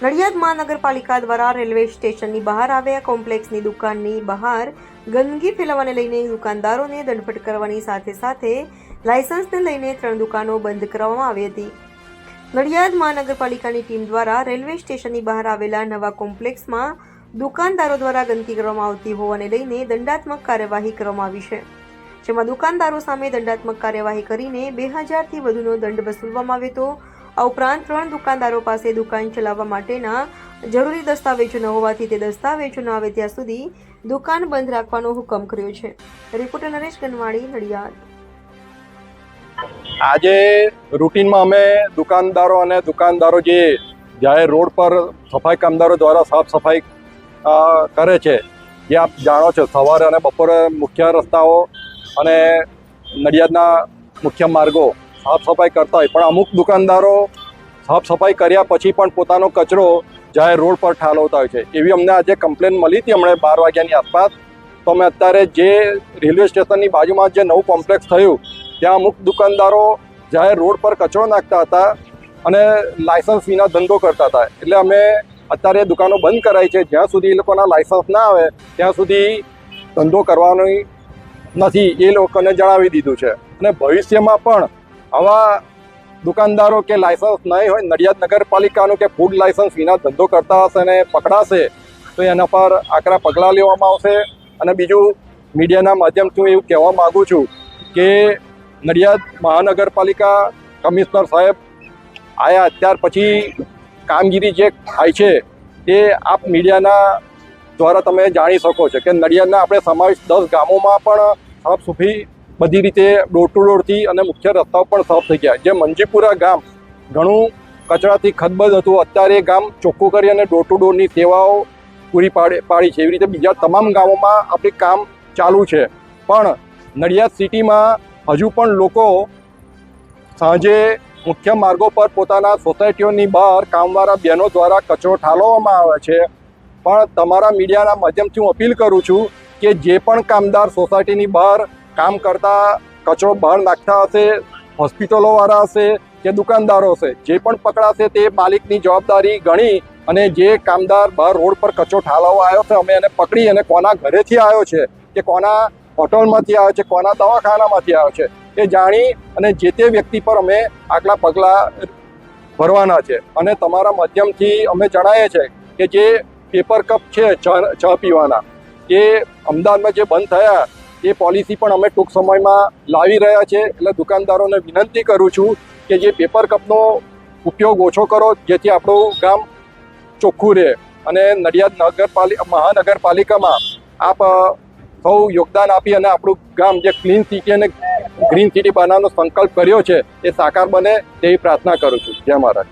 નડિયાદ મહાનગરપાલિકા દ્વારા રેલવે સ્ટેશનની બહાર આવ્યા કોમ્પ્લેક્સની દુકાનની બહાર ગંદકી ફેલાવાને લઈને દુકાનદારોને દંડફટ કરવાની સાથે સાથે લાયસન્સને લઈને ત્રણ દુકાનો બંધ કરવામાં આવી હતી. નડિયાદ મહાનગરપાલિકાની ટીમ દ્વારા રેલવે સ્ટેશનની બહાર આવેલા નવા કોમ્પ્લેક્સમાં દુકાનદારો દ્વારા ગંદકી કરવામાં આવતી હોવાને લઈને દંડાત્મક કાર્યવાહી કરવામાં આવી છે. જેમાં દુકાનદારો સામે દંડાત્મક કાર્યવાહી કરીને બે હજારથી વધુનો દંડ વસૂલવામાં આવ્યો હતો. આ ઉપરાંત ત્રણ દુકાનદારો પાસે દુકાન ચલાવવા માટેના જરૂરી દસ્તાવેજો ન હોવાથી તે દસ્તાવેજો ન આવે ત્યાં સુધી દુકાન બંધ રાખવાનો હુકમ કર્યો છે. રિપોર્ટર નરેશ ગનવાડી નડિયાદ. આજે રૂટીનમાં અમે દુકાનદારો અને દુકાનદારો જે જાહેર રોડ પર સફાઈ કામદારો દ્વારા સાફ સફાઈ કરે છે, જે આપ જાણો છો, સવારે અને બપોરે મુખ્ય રસ્તાઓ અને નડિયાદના મુખ્ય માર્ગો સાફ સફાઈ કરતા હોય. પણ અમુક દુકાનદારો સાફ સફાઈ કર્યા પછી પણ પોતાનો કચરો જાહેર રોડ પર ઠાલવતા હોય છે. એવી અમને આજે કમ્પ્લેન મળી હતી હમણાં બાર વાગ્યાની આસપાસ. તો અમે અત્યારે જે રેલવે સ્ટેશનની બાજુમાં જે નવું કોમ્પ્લેક્સ થયું, ત્યાં અમુક દુકાનદારો જાહેર રોડ પર કચરો નાખતા હતા અને લાયસન્સ વિના ધંધો કરતા હતા. એટલે અમે અત્યારે દુકાનો બંધ કરાઈ છે. જ્યાં સુધી એ લોકોના લાયસન્સ ના આવે, ત્યાં સુધી ધંધો કરવાનો નથી. એ લોકોને જણાવી દીધું છે. અને ભવિષ્યમાં પણ આવા દુકાનદારો કે લાયસન્સ નહીં હોય, નડિયાદ નગરપાલિકાનું કે ફૂડ લાયસન્સ વિના ધંધો કરતા હશે અને પકડાશે, તો એના પર આકરા પગલાં લેવામાં આવશે. અને બીજું, મીડિયાના માધ્યમથી હું એવું કહેવા માગું છું કે નડિયાદ મહાનગરપાલિકા કમિશનર સાહેબ આયા ત્યાર પછી કામગીરી જે થાય છે, તે આપ મીડિયાના દ્વારા તમે જાણી શકો છો કે નડિયાદના આપણે સમાવેશ દસ ગામોમાં પણ સાફ સફાઈ બધી રીતે ડોર ટુ ડોરથી અને મુખ્ય રસ્તાઓ પણ સાફ થઈ ગયા. જે મંજીપુરા ગામ ઘણું કચરાથી ખદબદ હતું. અત્યારે એ ગામ ચોખ્ખું કરી અને ડોર ટુ ડોરની સેવાઓ પૂરી પાડે, પાડી છે. એવી રીતે બીજા તમામ ગામોમાં આપણે કામ ચાલુ છે. પણ નડિયાદ સિટીમાં હજુ પણ લોકો સાંજે મુખ્ય માર્ગો પર પોતાના સોસાયટીઓની બહાર કામવાળા બહેનો દ્વારા કચરો ઠાલવવામાં આવે છે. પણ તમારા મીડિયાના માધ્યમથી હું અપીલ કરું છું કે જે પણ કામદાર સોસાયટીની બહાર કામ કરતા કચરો બહાર નાખતા હશે હોસ્પિટલોવાળા હશે કે દુકાનદારો હશે, જે પણ પકડાશે તે માલિકની જવાબદારી ગણી અને જે કામદાર બહાર રોડ પર કચરો ઠાલવવા આવ્યો છે, અમે એને પકડી અને કોના ઘરેથી આવ્યો છે, કે કોના હોટલમાંથી આવ્યો છે, કોના દવાખાનામાંથી આવ્યો છે, એ જાણી અને જે તે વ્યક્તિ પર અમે આગલા પગલાં ભરવાના છે. અને તમારા માધ્યમથી અમે જણાવીએ છીએ કે જે પેપર કપ છે ચા પીવાના, એ અમદાવાદમાં જે બંધ થયા એ પોલિસી પણ અમે ટૂંક સમયમાં લાવી રહ્યા છે. એટલે દુકાનદારોને વિનંતી કરું છું કે જે પેપર કપનો ઉપયોગ ઓછો કરો, જેથી આપણું ગામ ચોખ્ખું રહે. અને નડિયાદ નગરપાલિકા, મહાનગરપાલિકામાં આપ સૌ યોગદાન આપી અને આપણું ગામ જે ક્લીન સિટી અને ગ્રીન સિટી બનાવવાનો સંકલ્પ કર્યો છે, એ સાકાર બને તેવી પ્રાર્થના કરું છું. જય મહારાજ.